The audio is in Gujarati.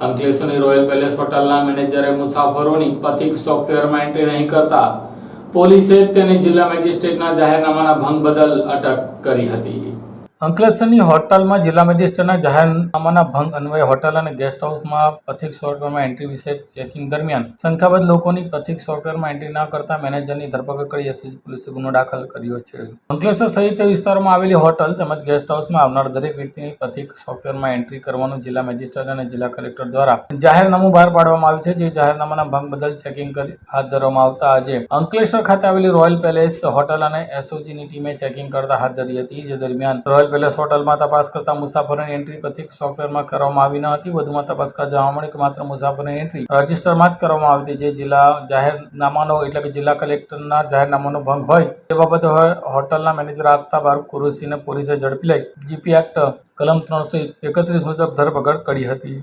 અંકલેશ્વરની રોયલ પેલેસ હોટલના મેનેજરે મુસાફરોની પથિક સોફ્ટવેરમાં એન્ટ્રી નહીં કરતા પોલીસે તેને જિલ્લા મેજિસ્ટ્રેટના જાહેરનામાના ભંગ બદલ અટક કરી હતી. અંકલેશ્વરની હોટલમાં જિલ્લા મેજિસ્ટ્રેટના જાહેરનામાના ભંગ અન્વયે હોટલ અને ગેસ્ટ હાઉસમાં પથિક સોફ્ટવેરમાં એન્ટ્રી વિશે ચેકિંગ દરમિયાન સંખ્યાબંધ લોકોની પથિક સોફ્ટવેરમાં એન્ટ્રી ન કરતા મેનેજરની ધરપકડ કરી એસઓજી પોલીસે ગુનો દાખલ કર્યો છે. અંકલેશ્વર સહિત વિસ્તારોમાં આવેલી હોટલ તેમજ ગેસ્ટ હાઉસમાં આવનાર દરેક વ્યક્તિની પથિક સોફ્ટવેરમાં એન્ટ્રી કરવાનું જિલ્લા મેજિસ્ટ્રેટ અને જિલ્લા કલેક્ટર દ્વારા જાહેરનામું બહાર પાડવામાં આવ્યું છે. જે જાહેરનામાના ભંગ બદલ ચેકિંગ કરી હાથ ધરવામાં આવતા આજે અંકલેશ્વર ખાતે આવેલી રોયલ પેલેસ હોટલ અને એસઓજીની ટીમે ચેકિંગ કરતા હાથ ધરી હતી. જે દરમિયાન રોયલ પેલેસ હોટલમાં તપાસ કરતા મુસાફરોની એન્ટ્રી પ્રતિક સોફ્ટવેરમાં કરવામાં આવી ન હતી. વધુમાં તપાસ કરતા જાણવા મળ્યું કે માત્ર મુસાફરોની એન્ટ્રી રજિસ્ટરમાં જ કરવામાં આવી હતી. જે જિલ્લા જાહેરનામાનો એટલે કે જિલ્લા કલેક્ટરના જાહેરનામાનો ભંગ હોય તે બાબતે હોટલના મેનેજર આપતા બાર કુરેશીને પોલીસે ઝડપી લઈ. જીપી એક્ટ કલમ ત્રણસો એકત્રીસ મુજબ ધરપકડ કરી હતી.